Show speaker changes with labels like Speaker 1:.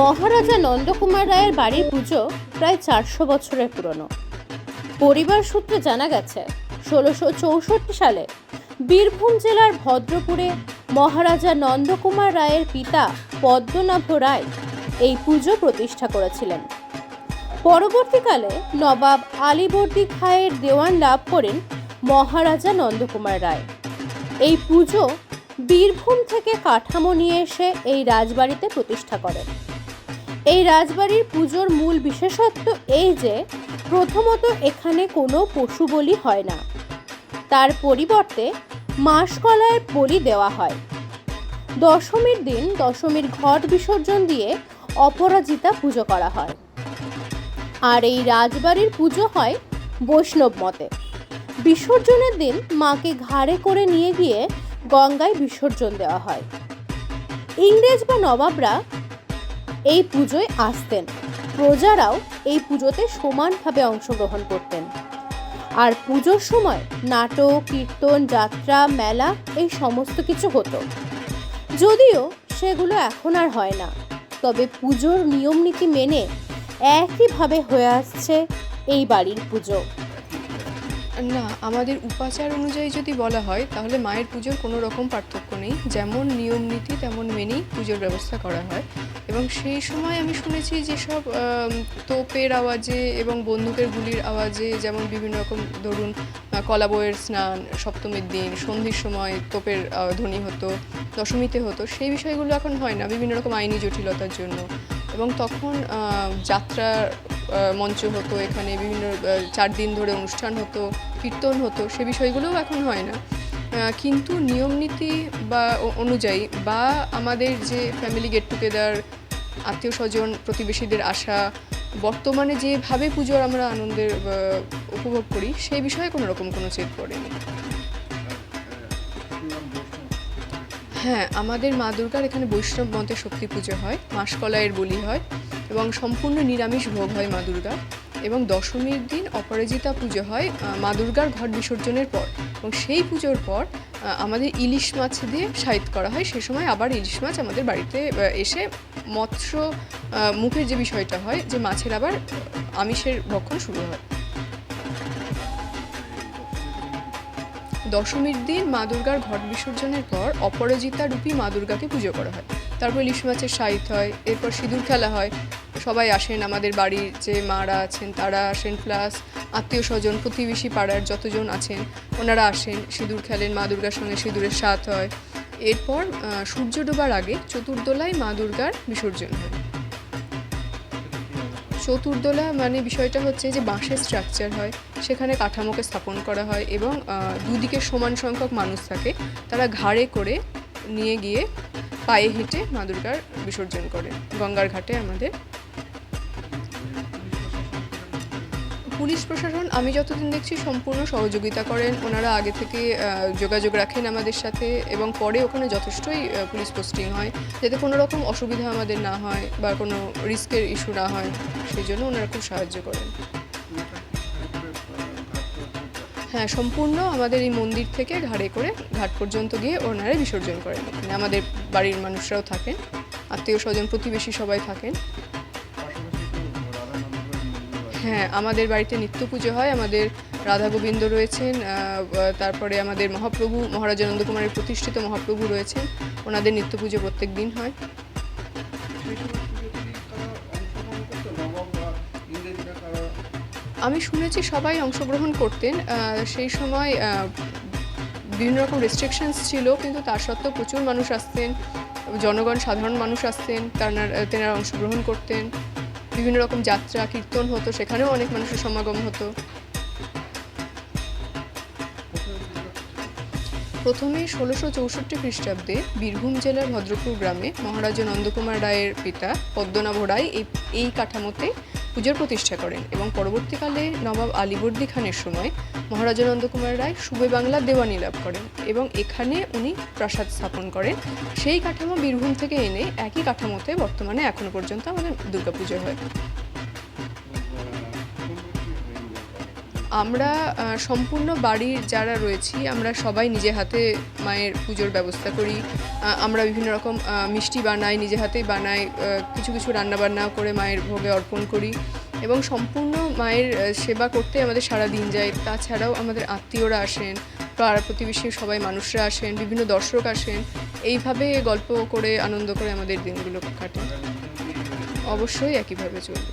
Speaker 1: মহারাজা নন্দকুমার রায়ের বাড়ির পুজো প্রায় চারশো বছরের পুরনো। পরিবার সূত্রে জানা গেছে, ষোলোশো চৌষট্টি সালে বীরভূম জেলার ভদ্রপুরে মহারাজা নন্দকুমার রায়ের পিতা পদ্মনাভ রায় এই পুজো প্রতিষ্ঠা করেছিলেন। পরবর্তীকালে নবাব আলীবর্দী খায়ের দেওয়ান লাভ করেন মহারাজা নন্দকুমার রায়। এই পুজো বীরভূম থেকে কাঠামো নিয়ে এসে এই রাজবাড়িতে প্রতিষ্ঠা করেন। এই রাজবাড়ির পুজোর মূল বিশেষত্ব এই যে, প্রথমত এখানে কোনো পশু বলি হয় না। তার পরিবর্তে মাসকলায় বলি দেওয়া হয়। দশমীর দিন দশমীর ঘট বিসর্জন দিয়ে অপরাজিতা পুজো করা হয়। আর এই রাজবাড়ির পুজো হয় বৈষ্ণব মতে। বিসর্জনের দিন মাকে ঘাড়ে করে নিয়ে গিয়ে গঙ্গায় বিসর্জন দেওয়া হয়। ইংরেজ বা নবাবরা এই পুজোয় আসতেন। প্রজারাও এই পুজোতে সমানভাবে অংশগ্রহণ করতেন। আর পুজোর সময় নাটক, কীর্তন, যাত্রা, মেলা এই সমস্ত কিছু হতো। যদিও সেগুলো এখন আর হয় না। তবে পুজোর নিয়ম নীতি মেনে একইভাবে হয়ে আসছে এই বাড়ির পুজো।
Speaker 2: না আমাদের উপাচার অনুযায়ী যদি বলা হয় তাহলে মায়ের পুজোর কোনো রকম পার্থক্য নেই। যেমন নিয়ম নীতি তেমন মেনেই পুজোর ব্যবস্থা করা হয়। এবং সেই সময় আমি শুনেছি যেসব তোপের আওয়াজে এবং বন্দুকের গুলির আওয়াজে যেমন বিভিন্ন রকম ধরুন আহ, কলা বইয়ের স্নান সপ্তমীর দিন সন্ধির সময় তোপের ধ্বনি হতো দশমীতে হতো সেই বিষয়গুলো এখন হয় না। বিভিন্ন রকম আইনি জটিলতার জন্য। এবং তখন যাত্রা মঞ্চ হতো, এখানে বিভিন্ন চার দিন ধরে অনুষ্ঠান হতো, কীর্তন হতো, সে বিষয়গুলোও এখন হয় না। কিন্তু নিয়ম নীতি বা অনুযায়ী বা আমাদের যে ফ্যামিলি গেট টুগেদার আত্মীয় স্বজন, প্রতিবেশীদের আসা, বর্তমানে যেভাবে পুজোর আমরা আনন্দের উপভোগ করি সেই বিষয়ে কোনো রকম কোনো চেদ পড়েনি। হ্যাঁ আমাদের মা দুর্গার এখানে বৈষ্ণব মতে শক্তি পুজো হয়, মাসকলাইয়ের বলি হয়। এবং সম্পূর্ণ নিরামিষ ভোগ হয় মা দুর্গার এবং দশমীর দিন অপরাজিতা পুজো হয় মা দুর্গার ঘট বিসর্জনের পর। এবং সেই পুজোর পর আমাদের ইলিশ মাছ দিয়ে সাহিত করা হয়। সে সময় আবার ইলিশ মাছ আমাদের বাড়িতে এসে মৎস্য মুখের যে বিষয়টা হয়, যে মাছের আবার আমিষের ভক্ষণ শুরু হয়। দশমীর দিন মা দুর্গার ঘট বিসর্জনের পর অপরাজিতা রূপী মা দুর্গাকে পুজো করা হয়। তারপর ইলিশ মাছের সাহিত হয়, এরপর সিঁদুর খেলা হয়। সবাই আসেন, আমাদের বাড়ির যে মারা আছেন, তারা আসেন প্লাস আত্মীয় স্বজন, প্রতিবেশী পাড়ার যতজন আছেন, ওনারা আসেন, সিঁদুর খেলেন, মা দুর্গার সঙ্গে সিঁদুরের সাথ হয়। এরপর সূর্য ডোবার আগে চতুর্দোলায় মা দুর্গার বিসর্জন হয়। চতুর্দোলা মানে বিষয়টা হচ্ছে যে বাঁশের স্ট্রাকচার হয়, সেখানে কাঠামোকে স্থাপন করা হয় এবং দুদিকে সমান সংখ্যক মানুষ থাকে। তারা ঘাড়ে করে নিয়ে গিয়ে পায়ে হেঁটে মা দুর্গার বিসর্জন করে গঙ্গার ঘাটে আমাদের। পুলিশ প্রশাসন, আমি যতদিন দেখছি, সম্পূর্ণ সহযোগিতা করেন। ওনারা আগে থেকে যোগাযোগ রাখেন আমাদের সাথে এবং পরে ওখানে যথেষ্টই পুলিশ পোস্টিং হয়। যাতে কোনো রকম অসুবিধা আমাদের না হয় বা কোনো রিস্কের ইস্যু না হয়, সেই জন্য ওনারা খুব সাহায্য করেন। হ্যাঁ সম্পূর্ণ আমাদের এই মন্দির থেকে ঘাড়ে করে ঘাট পর্যন্ত গিয়ে ওনারা বিসর্জন করেন। ওখানে আমাদের বাড়ির মানুষরাও থাকেন, আত্মীয় স্বজন, প্রতিবেশী সবাই থাকেন। হ্যাঁ আমাদের বাড়িতে নিত্য পুজো হয়, আমাদের রাধা গোবিন্দ রয়েছেন তারপরে আমাদের মহাপ্রভু, মহারাজানন্দ কুমারের প্রতিষ্ঠিত মহাপ্রভু রয়েছেন, ওনাদের নিত্য পুজো প্রত্যেক দিন হয়। আমি শুনেছি সবাই অংশগ্রহণ করতেন সেই সময় বিভিন্ন রকম রেস্ট্রিকশনস ছিল, কিন্তু তার সত্ত্বেও প্রচুর মানুষ আসতেন, জনগণ, সাধারণ মানুষ আসতেন তারা তেনারা অংশগ্রহণ করতেন, বিভিন্ন রকম যাত্রা, কীর্তন হতো, সেখানেও অনেক মানুষের সমাগম হতো। প্রথমে ষোলোশো চৌষট্টি খ্রিস্টাব্দে বীরভূম জেলার ভদ্রপুর গ্রামে মহারাজা নন্দকুমার রায়ের পিতা পদ্মনাভ রায় এই এই কাঠামোতে পুজোর প্রতিষ্ঠা করেন এবং পরবর্তীকালে নবাব আলিবর্দি খানের সময় মহারাজা নন্দকুমার রায় সুবে বাংলা দেওয়ানি লাভ করেন এবং এখানে উনি প্রাসাদ স্থাপন করেন। সেই কাঠামো বীরভূম থেকে এনে একই কাঠামোতে বর্তমানে এখনও পর্যন্ত আমাদের দুর্গাপুজো হয়। আমরা সম্পূর্ণ বাড়ির যারা রয়েছি, আমরা সবাই নিজে হাতে মায়ের পুজোর ব্যবস্থা করি। আমরা বিভিন্ন রকম মিষ্টি বানাই, নিজে হাতেই বানাই কিছু কিছু রান্নাবান্না করে মায়ের ভোগে অর্পণ করি। এবং সম্পূর্ণ মায়ের সেবা করতে আমাদের সারা দিন যায়। তাছাড়াও আমাদের আত্মীয়রা আসেন, পাড়া প্রতিবেশী সবাই মানুষরা আসেন, বিভিন্ন দর্শক আসেন। এইভাবে গল্প করে, আনন্দ করে আমাদের দিনগুলো কাটে। অবশ্যই একইভাবে চলবে।